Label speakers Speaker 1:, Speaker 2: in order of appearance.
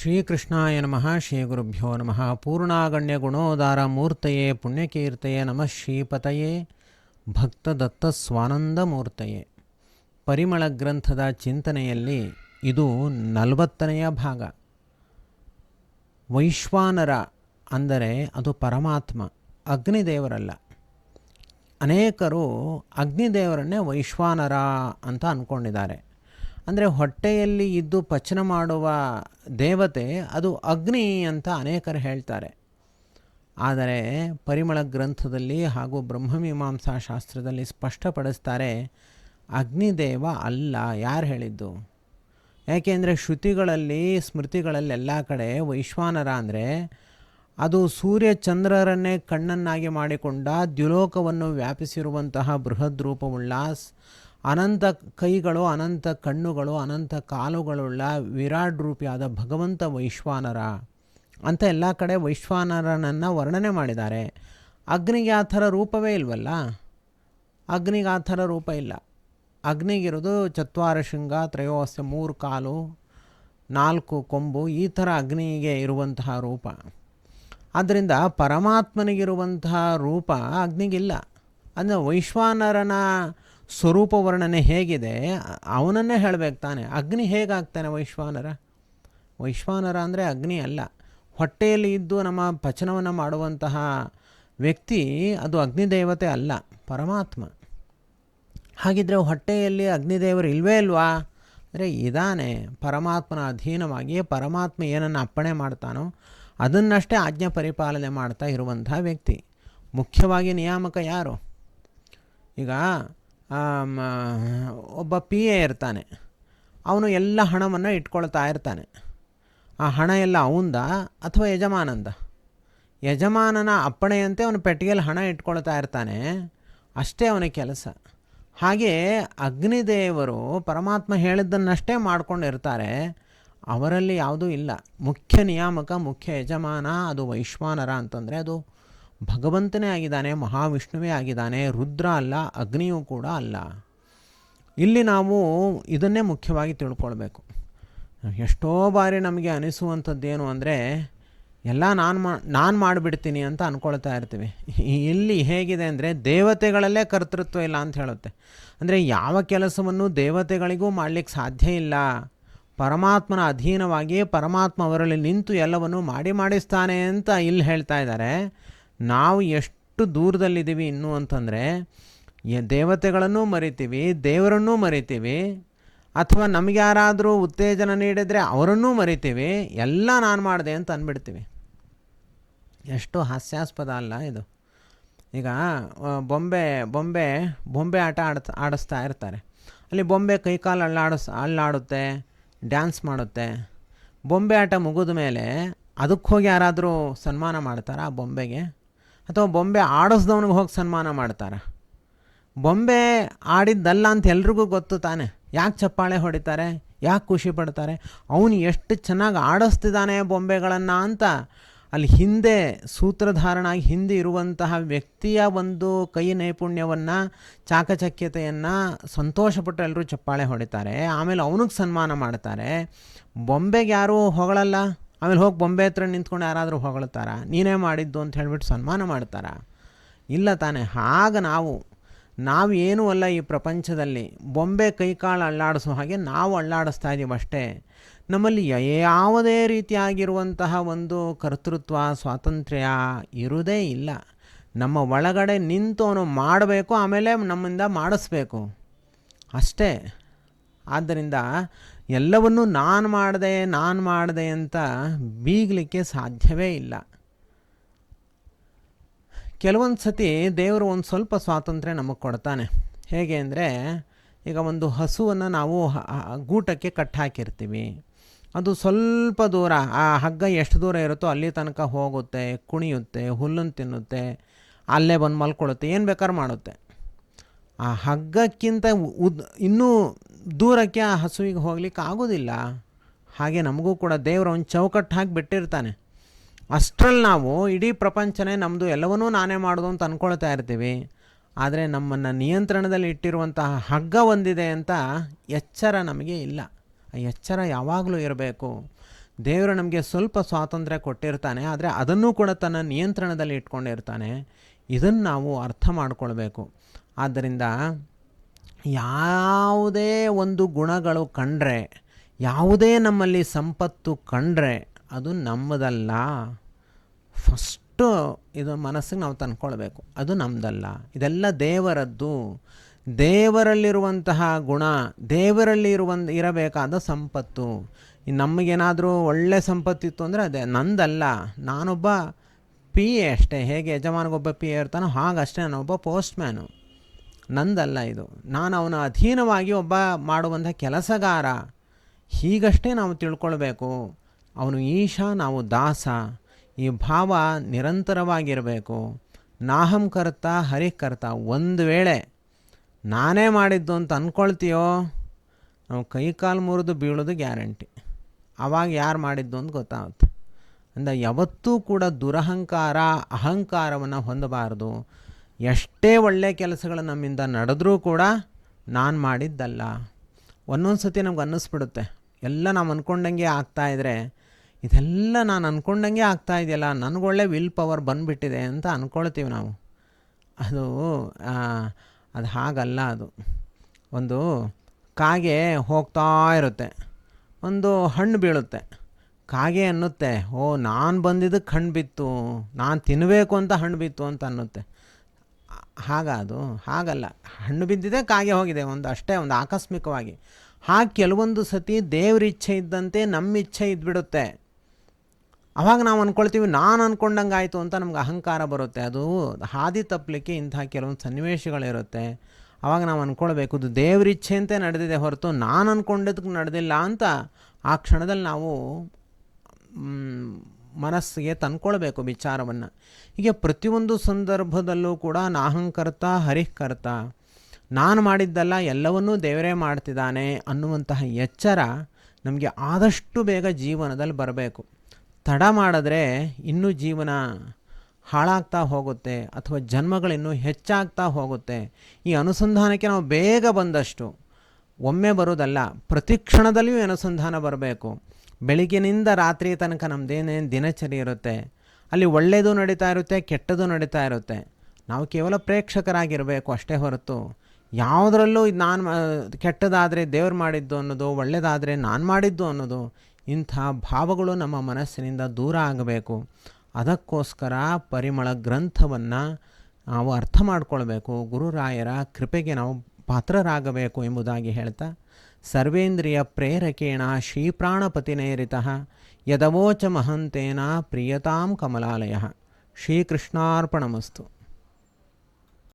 Speaker 1: ಶ್ರೀಕೃಷ್ಣಾಯ ನಮಃ ಶ್ರೀ ಗುರುಭ್ಯೋ ನಮಃ. ಪೂರ್ಣಾಗಣ್ಯ ಗುಣೋದಾರ ಮೂರ್ತಯೇ ಪುಣ್ಯಕೀರ್ತಯೇ ನಮಃ ಶ್ರೀಪತಯೇ ಭಕ್ತದತ್ತ ಸ್ವಾನಂದ ಮೂರ್ತಯೇ ಪರಿಮಳ ಗ್ರಂಥದ ಚಿಂತನೆಯಲ್ಲಿ ಇದು ನಲವತ್ತನೆಯ ಭಾಗ. ವೈಶ್ವಾನರ ಅಂದರೆ ಅದು ಪರಮಾತ್ಮ, ಅಗ್ನಿದೇವರಲ್ಲ. ಅನೇಕರು ಅಗ್ನಿದೇವರನ್ನೇ ವೈಶ್ವಾನರ ಅಂತ ಅಂದ್ಕೊಂಡಿದ್ದಾರೆ ಅಂದರೆ ಹೊಟ್ಟೆಯಲ್ಲಿ ಇದ್ದು ಪಚನ ಮಾಡುವ ದೇವತೆ ಅದು ಅಗ್ನಿ ಅಂತ ಅನೇಕರು ಹೇಳ್ತಾರೆ. ಆದರೆ ಪರಿಮಳ ಗ್ರಂಥದಲ್ಲಿ ಹಾಗೂ ಬ್ರಹ್ಮಮೀಮಾಂಸಾ ಶಾಸ್ತ್ರದಲ್ಲಿ ಸ್ಪಷ್ಟಪಡಿಸ್ತಾರೆ, ಅಗ್ನಿದೇವ ಅಲ್ಲ ಯಾರು ಹೇಳಿದ್ದು? ಯಾಕೆಂದರೆ ಶ್ರುತಿಗಳಲ್ಲಿ, ಸ್ಮೃತಿಗಳಲ್ಲಿ ಎಲ್ಲ ಕಡೆ ವೈಶ್ವಾನರ ಅಂದರೆ ಅದು ಸೂರ್ಯ ಚಂದ್ರರನ್ನೇ ಕಣ್ಣನ್ನಾಗಿ ಮಾಡಿಕೊಂಡ ದ್ಯುಲೋಕವನ್ನು ವ್ಯಾಪಿಸಿರುವಂತಹ ಬೃಹದ್ ರೂಪವುಳ್ಳ ಅನಂತ ಕೈಗಳು, ಅನಂತ ಕಣ್ಣುಗಳು, ಅನಂತ ಕಾಲುಗಳುಳ್ಳ ವಿರಾಟ್ ರೂಪಿಯಾದ ಭಗವಂತ ವೈಶ್ವಾನರ ಅಂತ ಎಲ್ಲ ಕಡೆ ವೈಶ್ವಾನರನನ್ನು ವರ್ಣನೆ ಮಾಡಿದ್ದಾರೆ. ಅಗ್ನಿಗೆ ಆ ಥರ ರೂಪವೇ ಇಲ್ವಲ್ಲ? ಅಗ್ನಿಗೆ ಆ ಥರ ರೂಪ ಇಲ್ಲ. ಅಗ್ನಿಗಿರೋದು ಚತ್ವಾರ ಶೃಂಗ ತ್ರಯೋಸ್ಯ ಮೂರು ಕಾಲು, ನಾಲ್ಕು ಕೊಂಬು, ಈ ಥರ ಅಗ್ನಿಗೆ ಇರುವಂತಹ ರೂಪ. ಆದ್ದರಿಂದ ಪರಮಾತ್ಮನಿಗಿರುವಂತಹ ರೂಪ ಅಗ್ನಿಗಿಲ್ಲ. ಅಂದರೆ ವೈಶ್ವಾನರನ ಸ್ವರೂಪ ವರ್ಣನೆ ಹೇಗಿದೆ, ಅವನನ್ನೇ ಹೇಳಬೇಕು ತಾನೆ. ಅಗ್ನಿ ಹೇಗಾಗ್ತಾನೆ ವೈಶ್ವಾನರ? ವೈಶ್ವಾನರ ಅಂದರೆ ಅಗ್ನಿ ಅಲ್ಲ. ಹೊಟ್ಟೆಯಲ್ಲಿ ಇದ್ದು ನಮ್ಮ ಪಚನವನ್ನು ಮಾಡುವಂತಹ ವ್ಯಕ್ತಿ ಅದು ಅಗ್ನಿದೇವತೆ ಅಲ್ಲ, ಪರಮಾತ್ಮ. ಹಾಗಿದ್ರೆ ಹೊಟ್ಟೆಯಲ್ಲಿ ಅಗ್ನಿದೇವರು ಇಲ್ವೇ ಇಲ್ವಾ? ಅಂದರೆ ಇದಾನೆ, ಪರಮಾತ್ಮನ ಅಧೀನವಾಗಿ ಪರಮಾತ್ಮ ಏನನ್ನು ಅಪ್ಪಣೆ ಮಾಡ್ತಾನೋ ಅದನ್ನಷ್ಟೇ ಆಜ್ಞಾ ಪರಿಪಾಲನೆ ಮಾಡ್ತಾ ಇರುವಂತಹ ವ್ಯಕ್ತಿ. ಮುಖ್ಯವಾಗಿ ನಿಯಾಮಕ ಯಾರು? ಈಗ ಒಬ್ಬ ಪಿ ಎ ಇರ್ತಾನೆ. ಅವನು ಎಲ್ಲ ಹಣವನ್ನು ಇಟ್ಕೊಳ್ತಾ ಇರ್ತಾನೆ. ಆ ಹಣ ಎಲ್ಲ ಅವಂದ ಅಥವಾ ಯಜಮಾನಂದ? ಯಜಮಾನನ ಅಪ್ಪಣೆಯಂತೆ ಅವನು ಪೆಟ್ಟಿಗೆಯಲ್ಲಿ ಹಣ ಇಟ್ಕೊಳ್ತಾ ಇರ್ತಾನೆ. ಅಷ್ಟೇ ಅವನ ಕೆಲಸ. ಹಾಗೆ ಅಗ್ನಿದೇವರು ಪರಮಾತ್ಮ ಹೇಳಿದ್ದನ್ನಷ್ಟೇ ಮಾಡ್ಕೊಂಡಿರ್ತಾರೆ. ಅವರಲ್ಲಿ ಯಾವುದೂ ಇಲ್ಲ. ಮುಖ್ಯ ನಿಯಾಮಕ, ಮುಖ್ಯ ಯಜಮಾನ, ಅದು ವೈಶ್ವಾನರ ಅಂತಂದರೆ ಅದು ಭಗವಂತನೇ ಆಗಿದ್ದಾನೆ, ಮಹಾವಿಷ್ಣುವೇ ಆಗಿದ್ದಾನೆ, ರುದ್ರ ಅಲ್ಲ, ಅಗ್ನಿಯೂ ಕೂಡ ಅಲ್ಲ. ಇಲ್ಲಿ ನಾವು ಇದನ್ನೇ ಮುಖ್ಯವಾಗಿ ತಿಳ್ಕೊಳ್ಬೇಕು. ಎಷ್ಟೋ ಬಾರಿ ನಮಗೆ ಅನಿಸುವಂಥದ್ದೇನು ಅಂದರೆ, ಎಲ್ಲ ನಾನು ಮಾ, ನಾನು ಮಾಡಿಬಿಡ್ತೀನಿ ಅಂತ ಅಂದ್ಕೊಳ್ತಾ ಇರ್ತೀವಿ. ಇಲ್ಲಿ ಹೇಗಿದೆ ಅಂದರೆ, ದೇವತೆಗಳಲ್ಲೇ ಕರ್ತೃತ್ವ ಇಲ್ಲ ಅಂತ ಹೇಳುತ್ತೆ. ಅಂದರೆ ಯಾವ ಕೆಲಸವನ್ನು ದೇವತೆಗಳಿಗೂ ಮಾಡಲಿಕ್ಕೆ ಸಾಧ್ಯ ಇಲ್ಲ. ಪರಮಾತ್ಮನ ಅಧೀನವಾಗಿ ಪರಮಾತ್ಮ ಅವರಲ್ಲಿ ನಿಂತು ಎಲ್ಲವನ್ನು ಮಾಡಿ ಮಾಡಿಸ್ತಾನೆ ಅಂತ ಇಲ್ಲಿ ಹೇಳ್ತಾ ಇದ್ದಾರೆ. ನಾವು ಎಷ್ಟು ದೂರದಲ್ಲಿದ್ದೀವಿ ಇನ್ನು ಅಂತಂದರೆ ದೇವತೆಗಳನ್ನೂ ಮರಿತೀವಿ, ದೇವರನ್ನೂ ಮರಿತೀವಿ, ಅಥವಾ ನಮಗೆ ಯಾರಾದರೂ ಉತ್ತೇಜನ ನೀಡಿದರೆ ಅವರನ್ನೂ ಮರಿತೀವಿ, ಎಲ್ಲ ನಾನು ಮಾಡಿದೆ ಅಂತ ಅಂದ್ಬಿಡ್ತೀವಿ ಎಷ್ಟು ಹಾಸ್ಯಾಸ್ಪದ ಅಲ್ಲ ಇದು. ಈಗ ಬೊಂಬೆ ಬೊಂಬೆ ಬೊಂಬೆ ಆಟ ಆಡಿಸ್ತಾ ಇರ್ತಾರೆ. ಅಲ್ಲಿ ಬೊಂಬೆ ಕೈಕಾಲು ಅಳ್ಳಾಡಿಸ್ ಅಳ್ಳಾಡುತ್ತೆ ಡ್ಯಾನ್ಸ್ ಮಾಡುತ್ತೆ. ಬೊಂಬೆ ಆಟ ಮುಗಿದ ಮೇಲೆ ಅದಕ್ಕೆ ಹೋಗಿ ಯಾರಾದರೂ ಸನ್ಮಾನ ಮಾಡ್ತಾರಾ ಆ ಬೊಂಬೆಗೆ? ಅಥವಾ ಬೊಂಬೆ ಆಡಿಸ್ದವನಿಗೆ ಹೋಗಿ ಸನ್ಮಾನ ಮಾಡ್ತಾರೆ? ಬೊಂಬೆ ಆಡಿದ್ದಲ್ಲ ಅಂತ ಎಲ್ರಿಗೂ ಗೊತ್ತು ತಾನೆ. ಯಾಕೆ ಚಪ್ಪಾಳೆ ಹೊಡಿತಾರೆ? ಯಾಕೆ ಖುಷಿ ಪಡ್ತಾರೆ? ಅವನು ಎಷ್ಟು ಚೆನ್ನಾಗಿ ಆಡಿಸ್ತಿದ್ದಾನೆ ಬೊಂಬೆಗಳನ್ನು ಅಂತ ಅಲ್ಲಿ ಹಿಂದೆ ಸೂತ್ರಧಾರಣಾಗಿ ಹಿಂದೆ ಇರುವಂತಹ ವ್ಯಕ್ತಿಯ ಒಂದು ಕೈ ನೈಪುಣ್ಯವನ್ನು, ಚಾಕಚಕ್ಯತೆಯನ್ನು ಸಂತೋಷಪಟ್ಟು ಎಲ್ಲರೂ ಚಪ್ಪಾಳೆ ಹೊಡಿತಾರೆ. ಆಮೇಲೆ ಅವನಿಗೆ ಸನ್ಮಾನ ಮಾಡ್ತಾರೆ. ಬೊಂಬೆಗೆ ಯಾರೂ ಹೊಗಳಲ್ಲ. ಆಮೇಲೆ ಹೋಗಿ ಬೊಂಬೆ ಹತ್ರ ನಿಂತ್ಕೊಂಡು ಯಾರಾದರೂ ಹೊಗಳ್ತಾರ? ನೀನೇ ಮಾಡಿದ್ದು ಅಂತ ಹೇಳಿಬಿಟ್ಟು ಸನ್ಮಾನ ಮಾಡ್ತಾರ? ಇಲ್ಲ ತಾನೆ. ಆಗ ನಾವು ನಾವು ಏನೂ ಅಲ್ಲ ಈ ಪ್ರಪಂಚದಲ್ಲಿ. ಬೊಂಬೆ ಕೈಕಾಳು ಅಳ್ಳಾಡಿಸೋ ಹಾಗೆ ನಾವು ಅಳ್ಳಾಡಿಸ್ತಾ ಇದ್ದೀವಿ ಅಷ್ಟೇ. ನಮ್ಮಲ್ಲಿ ಯಾವುದೇ ರೀತಿಯಾಗಿರುವಂತಹ ಒಂದು ಕರ್ತೃತ್ವ, ಸ್ವಾತಂತ್ರ್ಯ ಇರುವುದೇ ಇಲ್ಲ. ನಮ್ಮ ಒಳಗಡೆ ನಿಂತು ಅವನು ಮಾಡಬೇಕು, ಆಮೇಲೆ ನಮ್ಮಿಂದ ಮಾಡಿಸ್ಬೇಕು. ಅಷ್ಟೇ. ಆದ್ದರಿಂದ ಎಲ್ಲವನ್ನೂ ನಾನು ಮಾಡಿದೆ ನಾನು ಮಾಡಿದೆ ಅಂತ ಬೀಗಲಿಕ್ಕೆ ಸಾಧ್ಯವೇ ಇಲ್ಲ. ಕೆಲವೊಂದು ಸತಿ ದೇವರು ಒಂದು ಸ್ವಲ್ಪ ಸ್ವಾತಂತ್ರ್ಯ ನಮಗೆ ಕೊಡ್ತಾನೆ. ಹೇಗೆ ಅಂದರೆ, ಈಗ ಒಂದು ಹಸುವನ್ನು ನಾವು ಗೂಟಕ್ಕೆ ಕಟ್ಟಾಕಿರ್ತೀವಿ ಅದು ಸ್ವಲ್ಪ ದೂರ, ಆ ಹಗ್ಗ ಎಷ್ಟು ದೂರ ಇರುತ್ತೋ ಅಲ್ಲಿ ತನಕ ಹೋಗುತ್ತೆ, ಕುಣಿಯುತ್ತೆ, ಹುಲ್ಲನ್ನು ತಿನ್ನುತ್ತೆ, ಅಲ್ಲೇ ಬಂದು ಮಲ್ಕೊಳ್ಳುತ್ತೆ ಏನು ಬೇಕಾದ್ರೂ ಮಾಡುತ್ತೆ. ಆ ಹಗ್ಗಕ್ಕಿಂತ ಉದ್, ಇನ್ನೂ ದೂರಕ್ಕೆ ಆ ಹಸುವಿಗೆ ಹೋಗ್ಲಿಕ್ಕೆ ಆಗೋದಿಲ್ಲ. ಹಾಗೆ ನಮಗೂ ಕೂಡ ದೇವರ ಒಂದು ಚೌಕಟ್ಟು ಹಾಕಿ ಬಿಟ್ಟಿರ್ತಾನೆ. ಅಷ್ಟರಲ್ಲಿ ನಾವು ಇಡೀ ಪ್ರಪಂಚನೇ ನಮ್ಮದು ಎಲ್ಲವನ್ನೂ ನಾನೇ ಮಾಡೋದು ಅಂತ ಅಂದ್ಕೊಳ್ತಾ ಇರ್ತೀವಿ. ಆದರೆ ನಮ್ಮನ್ನು ನಿಯಂತ್ರಣದಲ್ಲಿ ಇಟ್ಟಿರುವಂತಹ ಹಗ್ಗ ಒಂದಿದೆ ಅಂತ ಎಚ್ಚರ ನಮಗೆ ಇಲ್ಲ. ಆ ಎಚ್ಚರ ಯಾವಾಗಲೂ ಇರಬೇಕು. ದೇವರು ನಮಗೆ ಸ್ವಲ್ಪ ಸ್ವಾತಂತ್ರ್ಯ ಕೊಟ್ಟಿರ್ತಾನೆ, ಆದರೆ ಅದನ್ನು ಕೂಡ ತನ್ನ ನಿಯಂತ್ರಣದಲ್ಲಿ ಇಟ್ಕೊಂಡಿರ್ತಾನೆ. ಇದನ್ನು ನಾವು ಅರ್ಥ ಮಾಡ್ಕೊಳ್ಬೇಕು. ಆದ್ದರಿಂದ ಯಾವುದೇ ಒಂದು ಗುಣಗಳು ಕಂಡ್ರೆ, ಯಾವುದೇ ನಮ್ಮಲ್ಲಿ ಸಂಪತ್ತು ಕಂಡ್ರೆ ಅದು ನಮ್ಮದಲ್ಲ. ಫಸ್ಟು ಇದು ಮನಸ್ಸಿಗೆ ನಾವು ತಂದ್ಕೊಳ್ಬೇಕು. ಅದು ನಮ್ಮದಲ್ಲ ಇದೆಲ್ಲ ದೇವರದ್ದು. ದೇವರಲ್ಲಿರುವಂತಹ ಗುಣ, ದೇವರಲ್ಲಿ ಇರುವ ಇರಬೇಕಾದ ಸಂಪತ್ತು. ನಮಗೇನಾದರೂ ಒಳ್ಳೆ ಸಂಪತ್ತಿತ್ತು ಅಂದರೆ ಅದೇ, ನಂದಲ್ಲ. ನಾನೊಬ್ಬ ಪಿ ಎ ಅಷ್ಟೇ. ಹೇಗೆ ಯಜಮಾನಿಗೊಬ್ಬ ಪಿ ಎ ಇರ್ತಾನೋ ಹಾಗಷ್ಟೇ, ನಾನೊಬ್ಬ ಪೋಸ್ಟ್ಮ್ಯಾನು ನಂದಲ್ಲ ಇದು. ನಾನು ಅವನ ಅಧೀನವಾಗಿ ಒಬ್ಬ ಮಾಡುವಂಥ ಕೆಲಸಗಾರ. ಹೀಗಷ್ಟೇ ನಾವು ತಿಳ್ಕೊಳ್ಬೇಕು. ಅವನು ಈಶ, ನಾವು ದಾಸ. ಈ ಭಾವ ನಿರಂತರವಾಗಿರಬೇಕು. ನಾಹಂ ಕರ್ತ ಹರಿಕರ್ತ ಒಂದು ವೇಳೆ ನಾನೇ ಮಾಡಿದ್ದು ಅಂತ ಅಂದ್ಕೊಳ್ತೀಯೋ ನಾವು ಕೈ ಕಾಲು ಮುರಿದು ಬೀಳೋದು ಗ್ಯಾರಂಟಿ. ಆವಾಗ ಯಾರು ಮಾಡಿದ್ದು ಅಂತ ಗೊತ್ತಾಗುತ್ತೆ. ಅಂದ, ಯಾವತ್ತೂ ಕೂಡ ದುರಹಂಕಾರ, ಅಹಂಕಾರವನ್ನು ಹೊಂದಬಾರದು. ಎಷ್ಟೇ ಒಳ್ಳೆಯ ಕೆಲಸಗಳು ನಮ್ಮಿಂದ ನಡೆದ್ರೂ ಕೂಡ ನಾನು ಮಾಡಿದ್ದಲ್ಲ. ಒಂದೊಂದು ಸತಿ ನಮ್ಗೆ ಅನ್ನಿಸ್ಬಿಡುತ್ತೆ. ಎಲ್ಲ ನಾವು ಅಂದ್ಕೊಂಡಂಗೆ ಆಗ್ತಾಯಿದ್ರೆ ಇದೆಲ್ಲ ನಾನು ಅಂದ್ಕೊಂಡಂಗೆ ಆಗ್ತಾ ಇದೆಯಲ್ಲ ನನಗೊಳ್ಳೆ ವಿಲ್ ಪವರ್ ಬಂದುಬಿಟ್ಟಿದೆ ಅಂತ ಅಂದ್ಕೊಳ್ತೀವಿ ನಾವು. ಅದು ಅದು ಹಾಗಲ್ಲ ಅದು. ಒಂದು ಕಾಗೆ ಹೋಗ್ತಾ ಇರುತ್ತೆ. ಒಂದು ಹಣ್ಣು ಬೀಳುತ್ತೆ. ಕಾಗೆ ಅನ್ನುತ್ತೆ, ಓ ನಾನು ಬಂದಿದ್ದಕ್ಕೆ ಹಣ್ಣು ಬಿತ್ತು, ನಾನು ತಿನ್ನಬೇಕು ಅಂತ ಹಣ್ಣು ಬಿತ್ತು ಅಂತ ಅನ್ನುತ್ತೆ. ಹಾಗ ಅದು ಹಾಗಲ್ಲ. ಹಣ್ಣು ಬಿದ್ದಿದೆ, ಕಾಗೆ ಹೋಗಿದೆ. ಒಂದು ಅಷ್ಟೇ, ಒಂದು ಆಕಸ್ಮಿಕವಾಗಿ. ಹಾಗೆ ಕೆಲವೊಂದು ಸತಿ ದೇವ್ರ ಇಚ್ಛೆ ಇದ್ದಂತೆ ನಮ್ಮ ಇಚ್ಛೆ ಇದ್ಬಿಡುತ್ತೆ. ಅವಾಗ ನಾವು ಅಂದ್ಕೊಳ್ತೀವಿ ನಾನು ಅಂದ್ಕೊಂಡಂಗೆ ಆಯಿತು ಅಂತ ನಮ್ಗೆ ಅಹಂಕಾರ ಬರುತ್ತೆ. ಅದು ಹಾದಿ ತಪ್ಪಲಿಕ್ಕೆ ಇಂಥ ಕೆಲವೊಂದು ಸನ್ನಿವೇಶಗಳಿರುತ್ತೆ. ಅವಾಗ ನಾವು ಅಂದ್ಕೊಳ್ಬೇಕು ಇದು ದೇವ್ರ ಇಚ್ಛೆಯಂತೆ ನಡೆದಿದೆ ಹೊರತು ನಾನು ಅಂದ್ಕೊಂಡಿದ್ದಕ್ಕೆ ನಡೆದಿಲ್ಲ ಅಂತ ಆ ಕ್ಷಣದಲ್ಲಿ ನಾವು ಮನಸ್ಸಿಗೆ ತಂದ್ಕೊಳ್ಬೇಕು ವಿಚಾರವನ್ನು. ಹೀಗೆ ಪ್ರತಿಯೊಂದು ಸಂದರ್ಭದಲ್ಲೂ ಕೂಡ ನಾಹಂಕರ್ತ ಹರಿಕರ್ತ ನಾನು ಮಾಡಿದ್ದಲ್ಲ, ಎಲ್ಲವನ್ನೂ ದೇವರೇ ಮಾಡ್ತಿದ್ದಾನೆ ಅನ್ನುವಂತಹ ಎಚ್ಚರ ನಮಗೆ ಆದಷ್ಟು ಬೇಗ ಜೀವನದಲ್ಲಿ ಬರಬೇಕು. ತಡ ಮಾಡಿದ್ರೆ ಇನ್ನೂ ಜೀವನ ಹಾಳಾಗ್ತಾ ಹೋಗುತ್ತೆ ಅಥವಾ ಜನ್ಮಗಳಿನ್ನೂ ಹೆಚ್ಚಾಗ್ತಾ ಹೋಗುತ್ತೆ. ಈ ಅನುಸಂಧಾನಕ್ಕೆ ನಾವು ಬೇಗ ಬಂದಷ್ಟು ಒಮ್ಮೆ ಬರೋದಲ್ಲ ಪ್ರತಿ ಕ್ಷಣದಲ್ಲಿಯೂ ಅನುಸಂಧಾನ ಬರಬೇಕು. ಬೆಳಿಗ್ಗಿನಿಂದ ರಾತ್ರಿ ತನಕ ನಮ್ಮದೇನೇನು ದಿನಚರಿ ಇರುತ್ತೆ. ಅಲ್ಲಿ ಒಳ್ಳೆಯದು ನಡೀತಾ ಇರುತ್ತೆ ಕೆಟ್ಟದ್ದು ನಡೀತಾ ಇರುತ್ತೆ. ನಾವು ಕೇವಲ ಪ್ರೇಕ್ಷಕರಾಗಿರಬೇಕು ಅಷ್ಟೇ ಹೊರತು. ಯಾವುದರಲ್ಲೂ ಇದು ನಾನು ಕೆಟ್ಟದಾದರೆ ದೇವ್ರು ಮಾಡಿದ್ದು ಅನ್ನೋದು ಒಳ್ಳೆಯದಾದರೆ ನಾನು ಮಾಡಿದ್ದು ಅನ್ನೋದು, ಇಂಥ ಭಾವಗಳು ನಮ್ಮ ಮನಸ್ಸಿನಿಂದ ದೂರ ಆಗಬೇಕು. ಅದಕ್ಕೋಸ್ಕರ ಪರಿಮಳ ಗ್ರಂಥವನ್ನು ನಾವು ಅರ್ಥ ಮಾಡಿಕೊಳ್ಬೇಕು. ಗುರುರಾಯರ ಕೃಪೆಗೆ ನಾವು ಪಾತ್ರರಾಗಬೇಕು ಎಂಬುದಾಗಿ ಹೇಳ್ತಾ ಸರ್ವೇಂದ್ರಿಯ ಪ್ರೇರಕೇಣ ಶ್ರೀಪ್ರಾಣಪತಿನೇರಿತ ಯದವೋಚ ಮಹಂತೇನ ಪ್ರಿಯತಾಂ ಕಮಲಾಲಯ. ಶ್ರೀಕೃಷ್ಣಾರ್ಪಣಮಸ್ತು.